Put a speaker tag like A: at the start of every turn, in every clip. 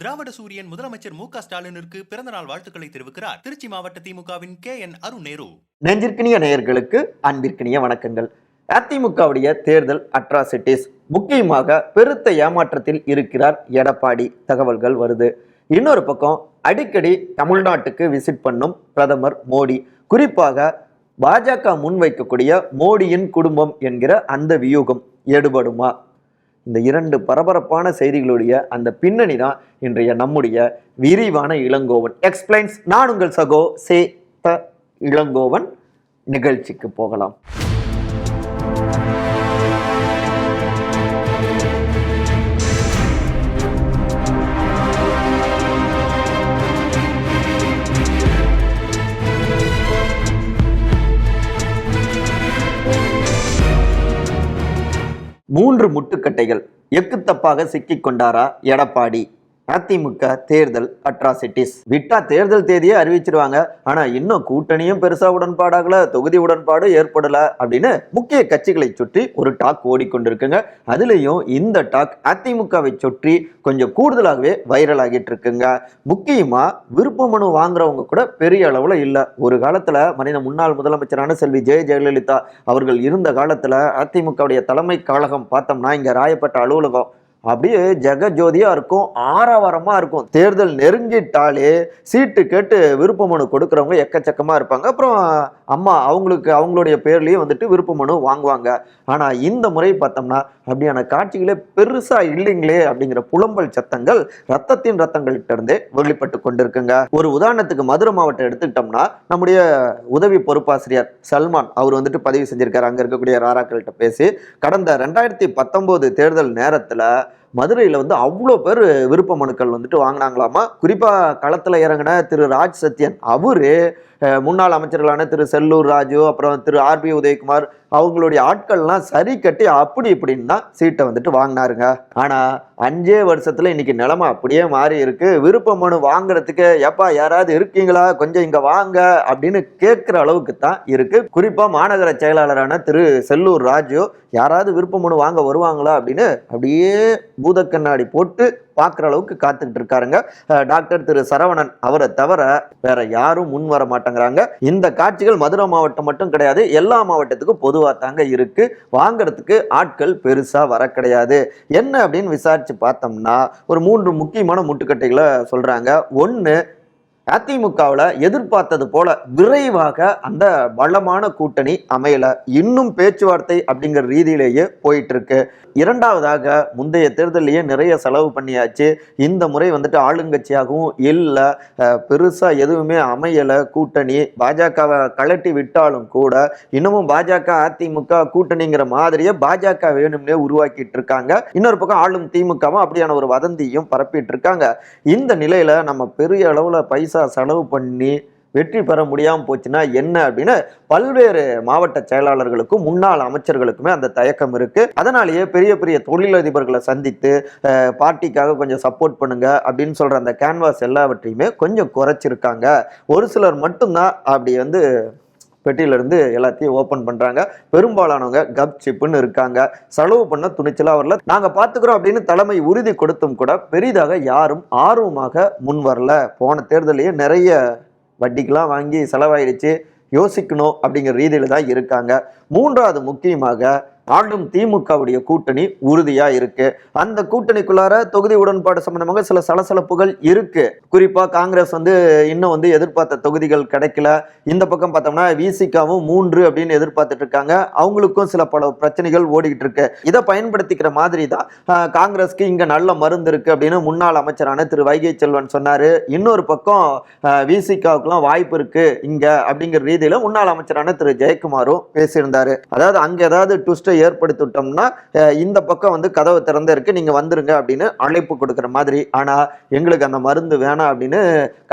A: திராவிட சூரியன் முதலமைச்சர் மு க ஸ்டாலினிற்கு பிறந்தநாள் வாழ்த்துக்களை தெரிவிக்கிறார். திருச்சி மாவட்ட திமுகவின் கே என் அருண் நேரு.
B: நெஞ்சிற்கினிய நேயர்களுக்கு அன்பிற்கினிய வணக்கங்கள். அதிமுகவுடைய தேர்தல் அட்ராசிட்டிஸ் முக்கியமாக பெருத்த ஏமாற்றத்தில் இருக்கிறார் எடப்பாடி. தகவல்கள் வருது. இன்னொரு பக்கம் அடிக்கடி தமிழ்நாட்டுக்கு விசிட் பண்ணும் பிரதமர் மோடி. குறிப்பாக பாஜக முன்வைக்கக்கூடிய மோடியின் குடும்பம் என்கிற அந்த வியூகம் எடுபடுமா இந்த இரண்டு பரபரப்பான செய்திகளுடைய அந்த பின்னணி தான் இன்றைய நம்முடைய விரிவான இளங்கோவன். எக்ஸ்பிளைன்ஸ் நான் உங்கள் சகோ சே த இளங்கோவன் நிகழ்ச்சிக்கு போகலாம். மூன்று முட்டுக்கட்டைகள் எக்குத்தப்பாக சிக்கிக் கொண்டாரா எடப்பாடி. அதிமுக தேர்தல் அட்ராசிட்டிஸ். விட்டா தேர்தல் தேதியே அறிவிச்சிருவாங்க. ஆனா இன்னும் கூட்டணியும் பெருசா உடன்பாடாகல தொகுதி உடன்பாடு ஏற்படல அப்படின்னு முக்கிய கட்சிகளை சுற்றி ஒரு டாக் ஓடிக்கொண்டிருக்குங்க. அதுலயும் இந்த டாக் அதிமுகவை சுற்றி கொஞ்சம் கூடுதலாகவே வைரல் ஆகிட்டு இருக்குங்க முக்கியமா விருப்ப மனு வாங்குறவங்க கூட பெரிய அளவுல இல்ல. ஒரு காலத்துல மனித முன்னாள் முதலமைச்சரான செல்வி ஜெய ஜெயலலிதா அவர்கள் இருந்த காலத்துல அதிமுகவுடைய தலைமை கழகம் பார்த்தோம்னா இங்க ராயப்பட்ட அலுவலகம் அப்படியே ஜெகஜோதியா இருக்கும் ஆரவாரமா இருக்கும். தேர்தல் நெருங்கிட்டாலே சீட்டு கேட்டு விருப்ப மனு கொடுக்குறவங்க எக்கச்சக்கமா இருப்பாங்க. அப்புறம் அம்மா அவங்களுக்கு அவங்களுடைய பேர்லயே வந்துட்டு விருப்ப மனு வாங்குவாங்க. ஆனா இந்த முறை பார்த்தோம்னா அப்படியான காட்சிகளே பெருசா இல்லைங்களே அப்படிங்கிற புலம்பல் சத்தங்கள் ரத்தத்தின் ரத்தங்கள்கிட்ட இருந்தே வெளிப்பட்டு கொண்டிருக்குங்க. ஒரு உதாரணத்துக்கு மதுரை மாவட்டம் எடுத்துக்கிட்டோம்னா நம்முடைய உதவி பொறுப்பாசிரியர் சல்மான் அவர் வந்துட்டு பதிவு செஞ்சிருக்காரு. அங்க இருக்கக்கூடிய ராராக்கள்கிட்ட பேசி கடந்த ரெண்டாயிரத்தி பத்தொன்பது தேர்தல் நேரத்துல மதுரையில் வந்து அவ்வளோ பேர் விருப்ப மனுக்கள் வந்துட்டு வாங்கினாங்களாமா? குறிப்பாக களத்தில் இறங்கின திரு ராஜ் சத்யன் அவரு முன்னாள் அமைச்சர்களான திரு செல்லூர் ராஜு அப்புறம் திரு ஆர்பி உதயகுமார் அவங்களுடைய ஆட்கள்லாம் சரி கட்டி அப்படி இப்படின்னா சீட்டை வந்துட்டு வாங்கினாருங்க. ஆனால் அஞ்சே வருஷத்தில் இன்னைக்கு நிலமை அப்படியே மாறி இருக்கு. விருப்ப மனு வாங்குறதுக்கு எப்பா யாராவது இருக்கீங்களா? கொஞ்சம் இங்கே வாங்க அப்படின்னு கேட்குற அளவுக்கு தான் இருக்கு. குறிப்பாக மாநகர செயலாளரான திரு. செல்லூர் ராஜு யாராவது விருப்ப மனு வாங்க வருவாங்களா? அப்படின்னு அப்படியே பூத கண்ணாடி போட்டு பார்க்குற அளவுக்கு காத்துக்கிட்டு இருக்காருங்க. டாக்டர் திரு சரவணன் அவரை தவிர வேற யாரும் முன் வர மாட்டேங்கிறாங்க. இந்த காட்சிகள் மதுரை மாவட்டம் மட்டும் கிடையாது எல்லா மாவட்டத்துக்கும் பொதுவாக தாங்க இருக்கு. வாங்குறதுக்கு ஆட்கள் பெருசா வர கிடையாது. என்ன அப்படின்னு விசாரிச்சு பார்த்தோம்னா ஒரு மூன்று முக்கியமான முட்டுக்கட்டைகளை சொல்றாங்க. ஒன்று அதிமுகவில் எதிர்பார்த்தது போல விரைவாக அந்த பலமான கூட்டணி அமையல. இன்னும் பேச்சுவார்த்தை அப்படிங்கிற ரீதியிலேயே போயிட்டு இருக்கு இரண்டாவதாக முந்தைய தேர்தலையே நிறைய செலவு பண்ணியாச்சு. இந்த முறை வந்துட்டு ஆளுங்கட்சியாகவும் இல்லை. பெருசா எதுவுமே அமையல கூட்டணி. பாஜகவை கலட்டி விட்டாலும் கூட இன்னமும் பாஜக அதிமுக கூட்டணிங்கிற மாதிரியே பாஜக வேணும்னே உருவாக்கிட்டு இருக்காங்க. இன்னொரு பக்கம் ஆளும் திமுகவும் அப்படியான ஒரு வதந்தியும் பரப்பிட்டு இருக்காங்க. இந்த நிலையில நம்ம பெரிய அளவுல பைசா செலவு பண்ணி வெற்றி பெற முடியாமல் போச்சுன்னா என்ன அப்படின்னு பல்வேறு மாவட்ட செயலாளர்களுக்கும் முன்னாள் அமைச்சர்களுக்குமே அந்த தயக்கம் இருக்கு. அதனாலேயே பெரிய பெரிய தொழிலதிபர்களை சந்தித்து பார்ட்டிக்காக கொஞ்சம் சப்போர்ட் பண்ணுங்க அப்படின்னு சொல்ற அந்த கேன்வாஸ் எல்லாவற்றையுமே கொஞ்சம் குறைச்சிருக்காங்க. ஒரு சிலர் மட்டும்தான் அப்படி வந்து பெட்டியிலிருந்து எல்லாத்தையும் ஓப்பன் பண்றாங்க. பெரும்பாலானவங்க கப் சிப்புன்னு இருக்காங்க. செலவு பண்ண துணிச்சலா வரல. நாங்க பாத்துக்கிறோம் அப்படின்னு தலைமை உறுதி கொடுத்தும் கூட பெரிதாக யாரும் ஆர்வமாக முன் வரல. போன தேர்தலையே நிறைய வட்டிக்கெல்லாம் வாங்கி செலவாயிடுச்சு. யோசிக்கணும் அப்படிங்கிற ரீதியில தான் இருக்காங்க. மூன்றாவது முக்கியமாக ஆளும் திமுகவுடைய கூட்டணி உறுதியா இருக்கு. அந்த கூட்டணிக்குள்ளார தொகுதி உடன்பாடு சம்பந்தமாக சில சலசலப்புகள் இருக்கு. குறிப்பா காங்கிரஸ் வந்து இன்னும் வந்து எதிர்பார்த்த தொகுதிகள் கிடைக்கல. இந்த பக்கம் பார்த்தோம்னா விசிகாவும் மூன்று அப்படின்னு எதிர்பார்த்துட்டு இருக்காங்க. அவங்களுக்கும் சில பல பிரச்சனைகள் ஓடிக்கிட்டு இருக்கு. இதை பயன்படுத்திக்கிற மாதிரி தான் காங்கிரஸ்க்கு இங்க நல்ல மருந்து இருக்கு அப்படின்னு முன்னாள் அமைச்சரான திரு வைகை செல்வன் சொன்னாரு. இன்னொரு பக்கம் விசிகாவுக்குலாம் வாய்ப்பு இருக்கு இங்க அப்படிங்கிற ரீதியில முன்னாள் அமைச்சரான திரு ஜெயக்குமாரும் பேசியிருந்தாரு. அதாவது அங்க ஏதாவது ட்விஸ்டை ஏற்படுத்திட்டோம்னா இந்த பக்கம் வந்து கதவை திறந்து இருக்கு நீங்கள் வந்துருங்க அப்படின்னு அழைப்பு கொடுக்குற மாதிரி. ஆனால் எங்களுக்கு அந்த மருந்து வேணாம் அப்படின்னு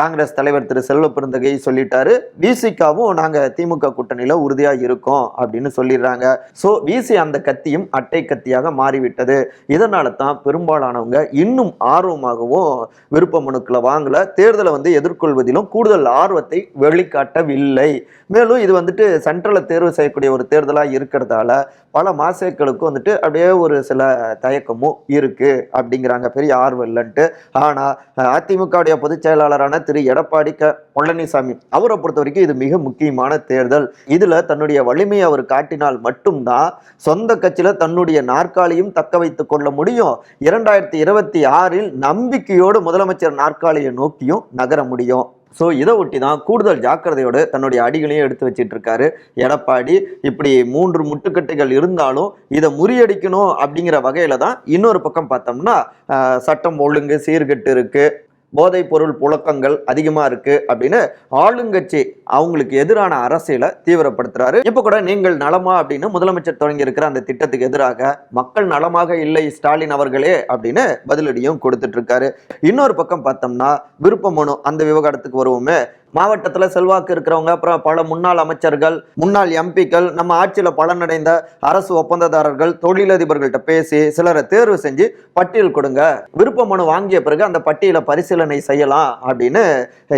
B: காங்கிரஸ் தலைவர் திரு செல்வ பெருந்தகை சொல்லிட்டாரு. விசிகாவும் நாங்கள் திமுக கூட்டணியில் உறுதியாக இருக்கோம் அப்படின்னு சொல்லிடுறாங்க. ஸோ விசி அந்த கத்தியும் அட்டை கத்தியாக மாறிவிட்டது. இதனால தான் பெரும்பாலானவங்க இன்னும் ஆர்வமாகவும் விருப்ப மனுக்களை வாங்கல. தேர்தலை வந்து எதிர்கொள்வதிலும் கூடுதல் ஆர்வத்தை வெளிக்காட்டவில்லை. மேலும் இது வந்துட்டு சென்ட்ரலை தேர்வு செய்யக்கூடிய ஒரு தேர்தலாக இருக்கிறதால பல மாசேக்களுக்கும் வந்துட்டு அப்படியே ஒரு சில தயக்கமும் இருக்கு அப்படிங்கிறாங்க. பெரிய ஆர்வம் இல்லைன்ட்டு. ஆனால் அதிமுகவுடைய பொதுச் செயலாளரான திரு. எடப்பாடி க பழனிசாமி அவரை பொறுத்த வரைக்கும் இது மிக முக்கியமான தேர்தல். இதில் தன்னுடைய வலிமையை அவர் காட்டினால் மட்டும்தான் சொந்த கட்சியில் தன்னுடைய நாற்காலியும் தக்க வைத்துக் கொள்ள முடியும். இரண்டாயிரத்தி இருபத்தி ஆறில் நம்பிக்கையோடு முதலமைச்சர் நாற்காலியை நோக்கியும் நகர முடியும். ஸோ இதை ஒட்டி தான் கூடுதல் ஜாக்கிரதையோடு தன்னுடைய அடிகளையும் எடுத்து வச்சிட்டு இருக்காரு எடப்பாடி இப்படி மூன்று முட்டுக்கட்டுகள் இருந்தாலும் இதை முறியடிக்கணும் அப்படிங்கிற வகையில தான் இன்னொரு பக்கம் பார்த்தோம்னா சட்டம் ஒழுங்கு சீர்கெட்டு இருக்குது போதைப் பொருள் புழக்கங்கள் அதிகமாக இருக்குது அப்படின்னு ஆளுங்கட்சி அவங்களுக்கு எதிரான அரசியலை தீவிரப்படுத்துறாரு. இப்போ கூட நீங்கள் நலமா அப்படின்னு முதலமைச்சர் தொடங்கி இருக்கிற அந்த திட்டத்துக்கு எதிராக மக்கள் நலமாக இல்லை ஸ்டாலின் அவர்களே அப்படின்னு பதிலடியும் கொடுத்துட்டு இருக்காரு. இன்னொரு பக்கம் பார்த்தோம்னா விருப்ப மனு அந்த விவகாரத்துக்கு வருவோமே. மாவட்டத்தில் செல்வாக்கு இருக்கிறவங்க அப்புறம் பல முன்னாள் அமைச்சர்கள் முன்னாள் எம்பிக்கள் நம்ம ஆட்சியில் பலனடைந்த அரசு ஒப்பந்ததாரர்கள் தொழிலதிபர்கள்ட்ட பேசி சிலரை தேர்வு செஞ்சு பட்டியல் கொடுங்க. விருப்ப மனு வாங்கிய பிறகு அந்த பட்டியலை பரிசீலனை செய்யலாம் அப்படின்னு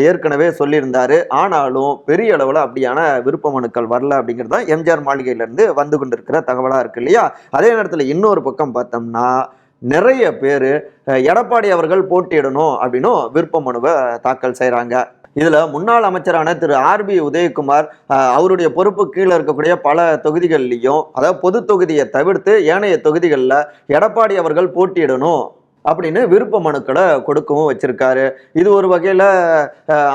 B: ஏற்கனவே சொல்லியிருந்தாரு. ஆனாலும் பெரிய அளவில் அப்படியான விருப்ப மனுக்கள் வரல அப்படிங்கிறது தான் எம்ஜிஆர் மாளிகையிலேருந்து வந்து கொண்டிருக்கிற தகவலாக இருக்கு இல்லையா? அதே நேரத்தில் இன்னொரு பக்கம் பார்த்தோம்னா நிறைய பேர் எடப்பாடி அவர்கள் போட்டியிடணும் அப்படின்னும் விருப்ப மனுவை தாக்கல் செய்கிறாங்க இதில் முன்னாள் அமைச்சரான திரு. ஆர்பி உதயகுமார் அவருடைய பொறுப்பு கீழே இருக்கக்கூடிய பல தொகுதிகள்லையும் அதாவது பொது தொகுதியை தவிர்த்து ஏனைய தொகுதிகளில் எடப்பாடி அவர்கள் போட்டியிடணும் அப்படின்னு விருப்ப மனுக்களை கொடுக்கவும் வச்சிருக்காரு. இது ஒரு வகையில்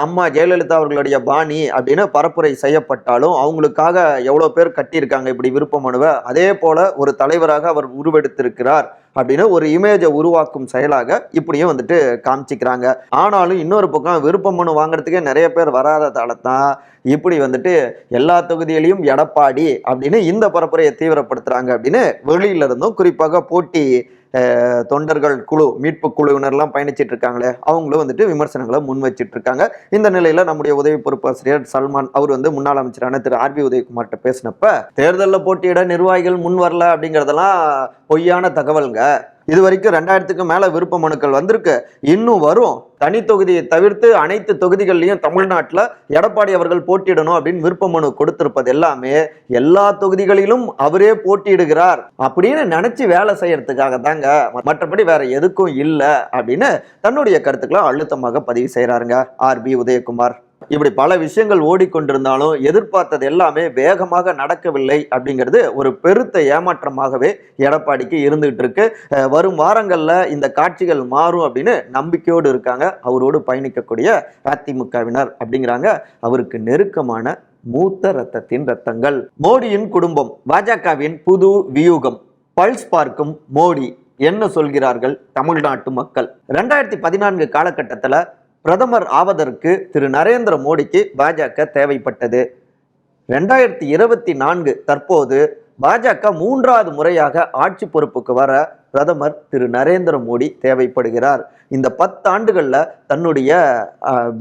B: அம்மா ஜெயலலிதா அவர்களுடைய பாணி அப்படின்னு பரப்புரை செய்யப்பட்டாலும் அவங்களுக்காக எவ்வளோ பேர் கட்டியிருக்காங்க இப்படி விருப்ப மனுவை அதே போல ஒரு தலைவராக அவர் உருவெடுத்திருக்கிறார். அப்படின்னு ஒரு இமேஜை உருவாக்கும் செயலாக இப்படியும் வந்துட்டு காமிச்சிக்கிறாங்க. ஆனாலும் இன்னொரு பக்கம் விருப்பம் மனு வாங்குறதுக்கே நிறைய பேர் வராததால தான் இப்படி வந்துட்டு எல்லா தொகுதியிலையும் எடப்பாடி அப்படின்னு இந்த பரப்புரையை தீவிரப்படுத்துறாங்க அப்படின்னு வெளியில இருந்தும் குறிப்பாக போட்டி தொண்டர்கள் குழு மீட்பு குழுவினர்லாம் பயணிச்சிட்டு இருக்காங்களே அவங்களும் வந்துட்டு விமர்சனங்களை முன் வச்சிட்டு இருக்காங்க இந்த நிலையில நம்முடைய உதவி பொறுப்பாசிரியர் சல்மான் அவர் வந்து முன்னாள் அமைச்சரான திரு. ஆர்பி உதயகுமார்கிட்ட பேசினப்ப தேர்தலில் போட்டியிட நிர்வாகிகள் முன் வரல அப்படிங்கிறதெல்லாம் பொய்யான தகவல்ங்க. இது வரைக்கும் ரெண்டாயிரத்துக்கு மேல விருப்ப மனுக்கள் வந்திருக்கு. இன்னும் வரும். தனி தொகுதியை தவிர்த்து அனைத்து தொகுதிகள்லையும் தமிழ்நாட்டில் எடப்பாடி அவர்கள் போட்டியிடணும் அப்படின்னு விருப்ப மனு கொடுத்திருப்பது எல்லாமே எல்லா தொகுதிகளிலும் அவரே போட்டியிடுகிறார் அப்படின்னு நினைச்சு வேலை செய்யறதுக்காக தாங்க மற்றபடி வேற எதுக்கும் இல்லை அப்படின்னு தன்னுடைய கருத்துக்களை அழுத்தமாக பதிவு செய்கிறாருங்க ஆர்பி உதயகுமார். இப்படி பல விஷயங்கள் ஓடிக்கொண்டிருந்தாலும் எதிர்பார்த்தது எல்லாமே வேகமாக நடக்கவில்லை அப்படிங்கிறது ஒரு பெருத்த ஏமாற்றமாகவே எடப்பாடிக்கு இருந்துகிட்டு இருக்கு வரும் வாரங்களில் இந்த காட்சிகள் மாறும் அப்படின்னு நம்பிக்கையோடு இருக்காங்க. அவரோடு பயணிக்கக்கூடிய அதிமுகவினர் அப்படிங்கிறாங்க. அவருக்கு நெருக்கமான மூத்த ரத்தத்தின் ரத்தங்கள். மோடியின் குடும்பம் பாஜகவின் புது வியூகம். பல்ஸ் பார்க்கும் மோடி என்ன சொல்கிறார்கள் தமிழ்நாட்டு மக்கள்? ரெண்டாயிரத்தி பதினான்கு காலகட்டத்தில் பிரதமர் ஆவதற்கு திரு நரேந்திர மோடிக்கு பாஜக தேவைப்பட்டது. ரெண்டாயிரத்தி இருபத்தி நான்கு தற்போது பாஜக மூன்றாவது முறையாக ஆட்சி பொறுப்புக்கு வர பிரதமர் திரு நரேந்திர மோடி தேவைப்படுகிறார். இந்த பத்தாண்டுகளில் தன்னுடைய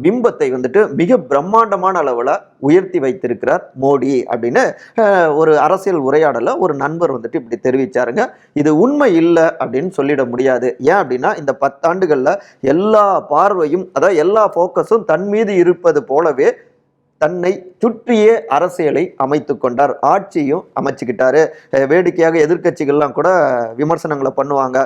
B: பிம்பத்தை வந்துட்டு மிக பிரம்மாண்டமான அளவில் உயர்த்தி வைத்திருக்கிறார் மோடி அப்படின்னு ஒரு அரசியல் உரையாடல ஒரு நண்பர் வந்துட்டு இப்படி தெரிவிச்சாருங்க. இது உண்மை இல்லை அப்படின்னு சொல்லிட முடியாது. ஏன் அப்படின்னா இந்த பத்தாண்டுகளில் எல்லா பார்வையும் அதாவது எல்லா ஃபோக்கஸும் தன் மீது இருப்பது போலவே தன்னை சுற்றியே அரசியலை அமைத்து கொண்டார். ஆட்சியும் அமைச்சுக்கிட்டாரு. வேடிக்கையாக எதிர்க்கட்சிகள்லாம் கூட விமர்சனங்களை பண்ணுவாங்க.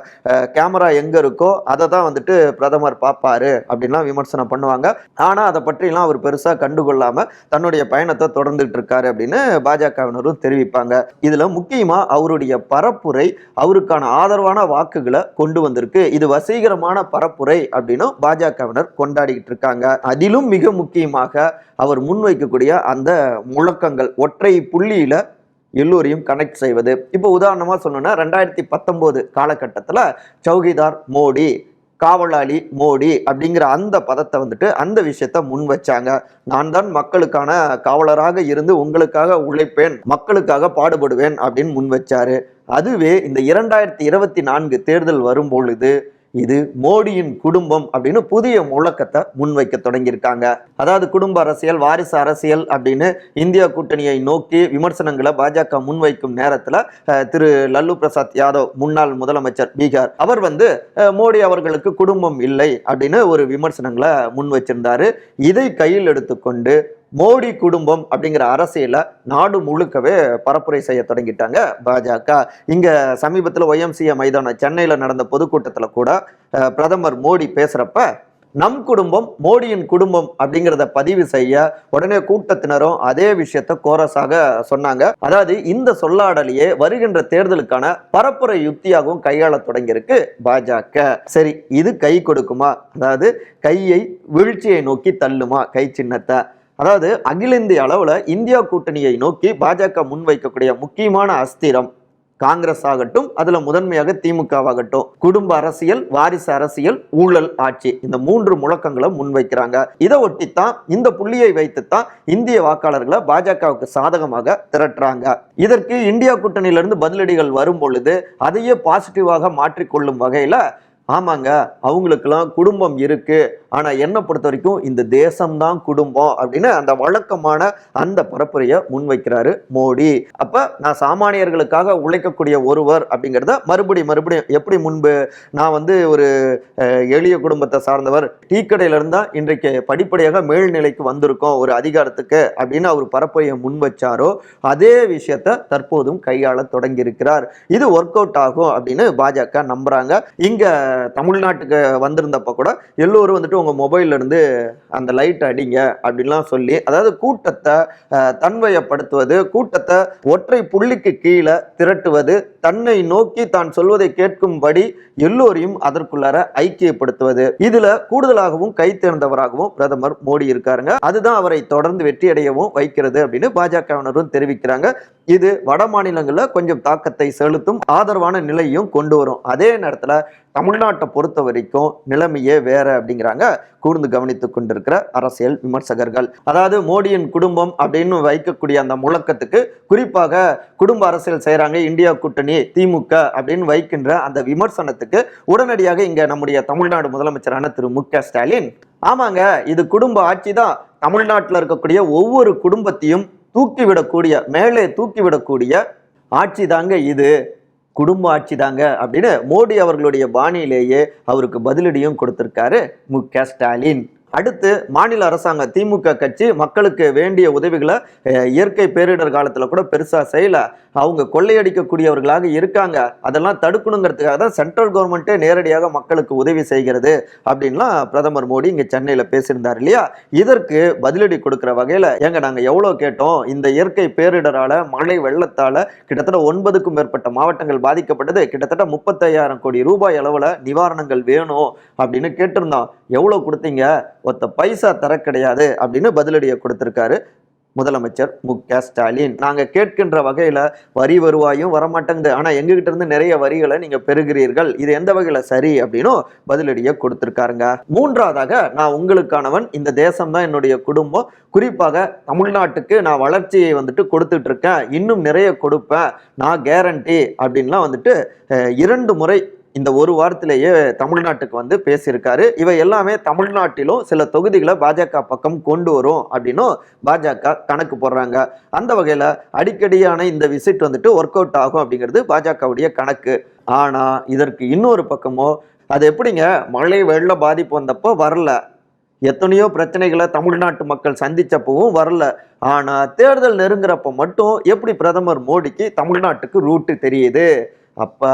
B: கேமரா எங்க இருக்கோ அதை தான் வந்துட்டு பிரதமர் பார்ப்பாரு அப்படின்லாம் விமர்சனம் பண்ணுவாங்க. ஆனால் அதை பற்றிலாம் அவர் பெருசாக கண்டுகொள்ளாமல் தன்னுடைய பயணத்தை தொடர்ந்துட்டு இருக்காரு அப்படின்னு பாஜகவினரும் தெரிவிப்பாங்க. இதில் முக்கியமாக அவருடைய பரப்புரை அவருக்கான ஆதரவான வாக்குகளை கொண்டு வந்திருக்கு. இது வசீகரமான பரப்புரை அப்படின்னு பாஜகவினர் கொண்டாடிக்கிட்டு இருக்காங்க. அதிலும் மிக முக்கியமாக அவர் முன் முன்வைக்கக்கூடிய அந்த முழக்கங்கள் ஒற்றை புள்ளியில எல்லோரையும் கனெக்ட் செய்வது. இப்போ உதாரணமாக சொல்லணும்னா ரெண்டாயிரத்தி பத்தொன்பது காலகட்டத்தில் சௌகிதார் மோடி காவலாளி மோடி அப்படிங்கிற அந்த பதத்தை வந்துட்டு அந்த விஷயத்த முன் வச்சாங்க நான் தான் மக்களுக்கான காவலராக இருந்து உங்களுக்காக உழைப்பேன் மக்களுக்காக பாடுபடுவேன் அப்படின்னு முன் வச்சாரு அதுவே இந்த இரண்டாயிரத்தி இருபத்தி நான்கு தேர்தல் வரும் பொழுது இது மோடியின் குடும்பம் அப்படின்னு புதிய முழக்கத்தை முன்வைக்க தொடங்கியிருக்காங்க. அதாவது குடும்ப அரசியல் வாரிசு அரசியல் அப்படின்னு இந்தியா கூட்டணியை நோக்கி விமர்சனங்களை பாஜக முன்வைக்கும் நேரத்தில் திரு லல்லு பிரசாத் யாதவ் முன்னாள் முதலமைச்சர் பீகார் அவர் வந்து மோடி அவர்களுக்கு குடும்பம் இல்லை அப்படின்னு ஒரு விமர்சனங்களை முன் வச்சிருந்தாரு இதை கையில் எடுத்துக்கொண்டு மோடி குடும்பம் அப்படிங்கிற அரசியல நாடு முழுக்கவே பரப்புரை செய்ய தொடங்கிட்டாங்க பாஜக. இங்க சமீபத்தில் ஒய்எம்சிஏ மைதானம் சென்னையில் நடந்த பொதுக்கூட்டத்தில் கூட பிரதமர் மோடி பேசுறப்ப நம் குடும்பம் மோடியின் குடும்பம் அப்படிங்கிறத பதிவு செய்ய உடனே கூட்டத்தினரும் அதே விஷயத்த கோரஸாக சொன்னாங்க. அதாவது இந்த சொல்லாடலையே வருகின்ற தேர்தலுக்கான பரப்புரை யுக்தியாகவும் கையாள தொடங்கியிருக்கு பாஜக. சரி இது கை கொடுக்குமா? அதாவது கையை வீழ்ச்சியை நோக்கி தள்ளுமா கை சின்னத்தை? அதாவது அகில இந்திய அளவில் இந்தியா கூட்டணியை நோக்கி பாஜக முன்வைக்கக்கூடிய முக்கியமான அஸ்திரம் காங்கிரஸ் ஆகட்டும் அதுல முதன்மையாக திமுகவாகட்டும். குடும்ப அரசியல் வாரிசு அரசியல் ஊழல் ஆட்சி இந்த மூன்று முழக்கங்களை முன்வைக்கிறாங்க. இதை ஒட்டித்தான் இந்த புள்ளியை வைத்துத்தான் இந்திய வாக்காளர்களை பாஜகவுக்கு சாதகமாக திரட்டுறாங்க. இதற்கு இந்தியா கூட்டணியிலிருந்து பதிலடிகள் வரும் பொழுது அதையே பாசிட்டிவாக மாற்றிக்கொள்ளும் வகையில ஆமாங்க அவங்களுக்கெல்லாம் குடும்பம் இருக்கு ஆனால் என்னை பொறுத்த வரைக்கும் இந்த தேசம்தான் குடும்பம் அப்படின்னு அந்த வழக்கமான அந்த பரப்புரையை முன்வைக்கிறாரு மோடி. அப்போ நான் சாமானியர்களுக்காக உழைக்கக்கூடிய ஒருவர் அப்படிங்கிறத மறுபடி மறுபடியும் எப்படி முன்பு நான் வந்து ஒரு எளிய குடும்பத்தை சார்ந்தவர் டீ கடையில இன்றைக்கு படிப்படியாக மேல்நிலைக்கு வந்திருக்கோம் ஒரு அதிகாரத்துக்கு அப்படின்னு அவர் பரப்புரையை முன்வச்சாரோ அதே விஷயத்த தற்போதும் கையாள தொடங்கி இருக்கிறார் இது ஒர்க் அவுட் ஆகும் அப்படின்னு பாஜக நம்புறாங்க. இங்க தமிழ்நாட்டுக்கு வந்திருந்தப்ப கூட எல்லோரும் வந்துட்டு உங்கள் மொபைல்லேருந்து அந்த லைட் அடிங்க அப்படின்லாம் சொல்லி அதாவது கூட்டத்தை தன்மையப்படுத்துவது தன்வயப்படுத்துவது கூட்டத்தை ஒற்றை புள்ளிக்கு கீழே திரட்டுவது தன்னை நோக்கி தான் சொல்வதை கேட்கும்படி எல்லோரையும் அதற்குள்ளார ஐக்கியப்படுத்துவது. இதுல கூடுதலாகவும் கை தேர்ந்தவராகவும் பிரதமர் மோடி இருக்காருங்க. அதுதான் அவரை தொடர்ந்து வெற்றியடையவும் வைக்கிறது அப்படின்னு பாஜகவினரும் தெரிவிக்கிறாங்க. இது வட மாநிலங்களில் கொஞ்சம் தாக்கத்தை செலுத்தும் ஆதரவான நிலையும் கொண்டு வரும். அதே நேரத்தில் தமிழ்நாட்டை பொறுத்த வரைக்கும் நிலைமையே வேற அப்படிங்கிறாங்க கூர்ந்து கவனித்துக் கொண்டிருக்கிற அரசியல் விமர்சகர்கள். அதாவது மோடியின் குடும்பம் அப்படின்னு வைக்கக்கூடிய அந்த முழக்கத்துக்கு குறிப்பாக குடும்ப அரசியல் செய்கிறாங்க இந்தியா கூட்டணி திமுக அப்படின்னு வைக்கின்ற அந்த விமர்சனத்துக்கு உடனடியாக இங்கே நம்முடைய தமிழ்நாடு முதலமைச்சரான திரு மு ஸ்டாலின். ஆமாங்க இது குடும்ப ஆட்சி தான். தமிழ்நாட்டில் இருக்கக்கூடிய ஒவ்வொரு குடும்பத்தையும் தூக்கிவிடக்கூடிய மேலே தூக்கிவிடக்கூடிய ஆட்சி தாங்க இது. குடும்ப ஆட்சி தாங்க அப்படின்னு மோடி அவர்களுடைய பாணியிலேயே அவருக்கு பதிலடியும் கொடுத்திருக்காரு மு க ஸ்டாலின். அடுத்து மாநில அரசாங்கம் திமுக கட்சி மக்களுக்கு வேண்டிய உதவிகளை இயற்கை பேரிடர் காலத்தில் கூட பெருசாக செய்யலை. அவங்க கொள்ளையடிக்கக்கூடியவர்களாக இருக்காங்க. அதெல்லாம் தடுக்கணுங்கிறதுக்காக தான் சென்ட்ரல் கவர்மெண்ட்டே நேரடியாக மக்களுக்கு உதவி செய்கிறது அப்படின்லாம் பிரதமர் மோடி இங்கே சென்னையில் பேசியிருந்தார் இல்லையா? இதற்கு பதிலடி கொடுக்குற வகையில் ஏங்க நாங்கள் எவ்வளோ கேட்டோம்? இந்த இயற்கை பேரிடரால் மழை வெள்ளத்தால் கிட்டத்தட்ட ஒன்பதுக்கும் மேற்பட்ட மாவட்டங்கள் பாதிக்கப்பட்டது. கிட்டத்தட்ட முப்பத்தையாயிரம் கோடி ரூபாய் அளவில் நிவாரணங்கள் வேணும் அப்படின்னு கேட்டிருந்தோம். எவ்வளோ கொடுத்தீங்க? ஒத்த பைசா தர கிடையாது அப்படின்னு பதிலடியை கொடுத்திருக்காரு முதலமைச்சர் மு க ஸ்டாலின். நாங்கள் கேட்கின்ற வகையில் வரி வருவாயும் வரமாட்டேங்குது. ஆனால் எங்ககிட்ட இருந்து நிறைய வரிகளை நீங்கள் பெறுகிறீர்கள். இது எந்த வகையில் சரி அப்படின்னும் பதிலடியை கொடுத்துருக்காருங்க. மூன்றாவதாக நான் உங்களுக்கானவன். இந்த தேசம் தான் என்னுடைய குடும்பம். குறிப்பாக தமிழ்நாட்டுக்கு நான் வளர்ச்சியை வந்துட்டு கொடுத்துட்டு இருக்கேன். இன்னும் நிறைய கொடுப்பேன். நான் கேரண்டி அப்படின்லாம் வந்துட்டு இரண்டு முறை இந்த ஒரு வாரத்திலேயே தமிழ்நாட்டுக்கு வந்து பேசியிருக்காரு. இவை எல்லாமே தமிழ்நாட்டிலும் சில தொகுதிகளை பாஜக பக்கம் கொண்டு வரும் அப்படின்னும் பாஜக கணக்கு போடுறாங்க. அந்த வகையில் அடிக்கடியான இந்த விசிட் வந்துட்டு ஒர்க் அவுட் ஆகும் அப்படிங்கிறது பாஜகவுடைய கணக்கு. ஆனால் இதற்கு இன்னொரு பக்கமோ அது எப்படிங்க? மழை வெள்ள பாதிப்பு வந்தப்போ வரல. எத்தனையோ பிரச்சனைகளை தமிழ்நாட்டு மக்கள் சந்திச்சப்பவும் வரல. ஆனால் தேர்தல் நெருங்குறப்ப மட்டும் எப்படி பிரதமர் மோடிக்கு தமிழ்நாட்டுக்கு ரூட்டு தெரியுது? அப்போ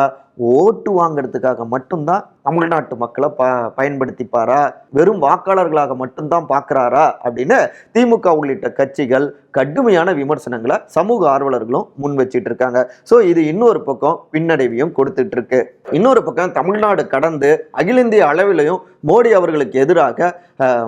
B: ஓட்டு வாங்குறதுக்காக மட்டும்தான் தமிழ்நாட்டு மக்களை ப பயன்படுத்திப்பாரா? வெறும் வாக்காளர்களாக மட்டும்தான் பார்க்குறாரா அப்படின்னு திமுக உள்ளிட்ட கட்சிகள் கடுமையான விமர்சனங்களை சமூக ஆர்வலர்களும் முன் வச்சிட்டு இருக்காங்க ஸோ இது இன்னொரு பக்கம் பின்னடைவையும் கொடுத்துட்டு இருக்கு இன்னொரு பக்கம் தமிழ்நாடு கடந்து அகில இந்திய அளவிலையும் மோடி அவர்களுக்கு எதிராக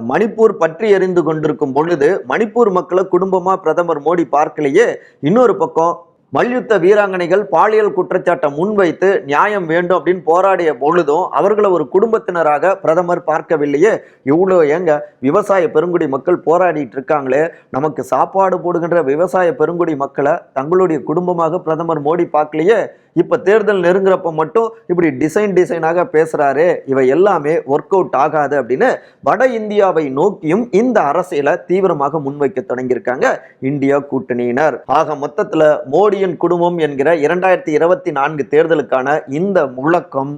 B: மணிப்பூர் பற்றி எறிந்து கொண்டிருக்கும் பொழுது மணிப்பூர் மக்களை குடும்பமாக பிரதமர் மோடி பார்க்கலையே? இன்னொரு பக்கம் மல்யுத்த வீராங்கனைகள் பாலியல் குற்றச்சாட்டை முன்வைத்து நியாயம் வேண்டும் அப்படின்னு போராடிய பொழுதும் அவர்களை ஒரு குடும்பத்தினராக பிரதமர் பார்க்கவில்லையே. இவ்வளோ ஏங்க விவசாய பெருங்குடி மக்கள் போராடிட்டு இருக்காங்களே. நமக்கு சாப்பாடு போடுகின்ற விவசாய பெருங்குடி மக்களை தங்களுடைய குடும்பமாக பிரதமர் மோடி பார்க்கலையே. இப்போ தேர்தல் நெருங்குறப்ப மட்டும் இப்படி டிசைன் டிசைனாக பேசுகிறாரு இவை எல்லாமே ஒர்க் அவுட் ஆகாது அப்படின்னு வட இந்தியாவை நோக்கியும் இந்த அரசியலை தீவிரமாக முன்வைக்க தொடங்கியிருக்காங்க இந்தியா கூட்டணியினர். ஆக மொத்தத்தில் மோடியின் குடும்பம் என்கிற இரண்டாயிரத்தி இருபத்தி நான்கு தேர்தலுக்கான இந்த முழக்கம்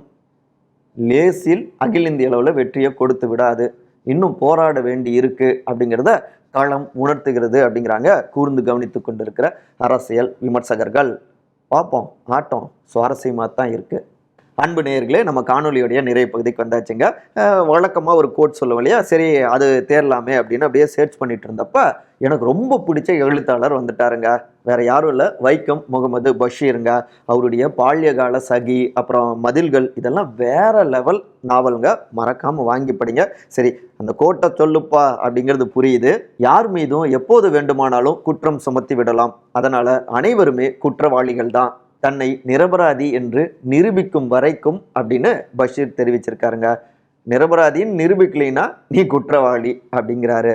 B: லேசில் அகில இந்திய அளவில் வெற்றியை கொடுத்து விடாது. இன்னும் போராட வேண்டி இருக்கு அப்படிங்கிறத களம் உணர்த்துகிறது அப்படிங்கிறாங்க கூர்ந்து கவனித்து கொண்டிருக்கிற அரசியல் விமர்சகர்கள். பார்ப்போம். ஆட்டம் சுவாரஸ்யமாக தான் இருக்குது அன்பு நேயர்களே நம்ம காணொலியோடைய நிறைய பகுதிக்கு வந்தாச்சுங்க. வழக்கமாக ஒரு கோட் சொல்லுவோம் இல்லையா? சரி அது தேரலாமே அப்படின்னு அப்படியே சர்ச் பண்ணிட்டு இருந்தப்ப எனக்கு ரொம்ப பிடிச்ச எழுத்தாளர் வந்துட்டாருங்க. வேற யாரும் இல்லை. வைக்கம் முகமது பஷீருங்க அவருடைய பால்யகால சகி அப்புறம் மதில்கள் இதெல்லாம் வேற லெவல் நாவலுங்க. மறக்காம வாங்கி படிங்க. சரி அந்த கோட்டை சொல்லுப்பா அப்படிங்கிறது புரியுது. யார் மீதும் எப்போது வேண்டுமானாலும் குற்றம் சுமத்தி விடலாம். அதனால அனைவருமே குற்றவாளிகள் தான். தன்னை நிரபராதி என்று நிரூபிக்கும் வரைக்கும் அப்படின்னு பஷீர் தெரிவிச்சிருக்காருங்க. நிரபராதின்னு நிரூபிக்கலைன்னா நீ குற்றவாளி அப்படிங்கிறாரு.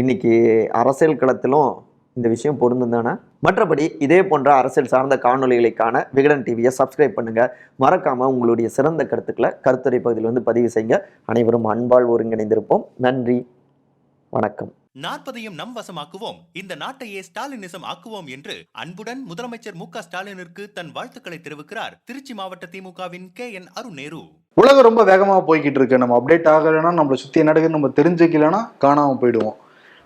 B: இன்னைக்கு அரசியல் களத்திலும் இந்த விஷயம் பொருந்தும் தானே? மற்றபடி இதே போன்ற அரசியல் சார்ந்த காணொளிகளை காண விகடன் டிவியை சப்ஸ்கிரைப் பண்ணுங்க. மறக்காம உங்களுடைய சிறந்த கருத்துக்களை கருத்துரை பகுதியில் வந்து பதிவு செய்யுங்க. அனைவரும் அன்பால் ஒருங்கிணைந்திருப்போம். நன்றி. வணக்கம்.
A: நாற்பதையும் நம் வசமாக்குவோம். இந்த நாட்டையே ஸ்டாலினிசம் ஆக்குவோம் என்று அன்புடன் முதலமைச்சர் மு க ஸ்டாலினிற்கு தன் வாழ்த்துக்களை தெரிவிக்கிறார். திருச்சி மாவட்ட திமுகவின் கே என் அருணேரு.
C: உலகம் ரொம்ப வேகமா போய்கிட்டு இருக்கு. நம்ம அப்டேட் ஆகலைன்னா நம்மளை சுத்தி என்ன நம்ம தெரிஞ்சுக்கலைன்னா காணாம போயிடுவோம்.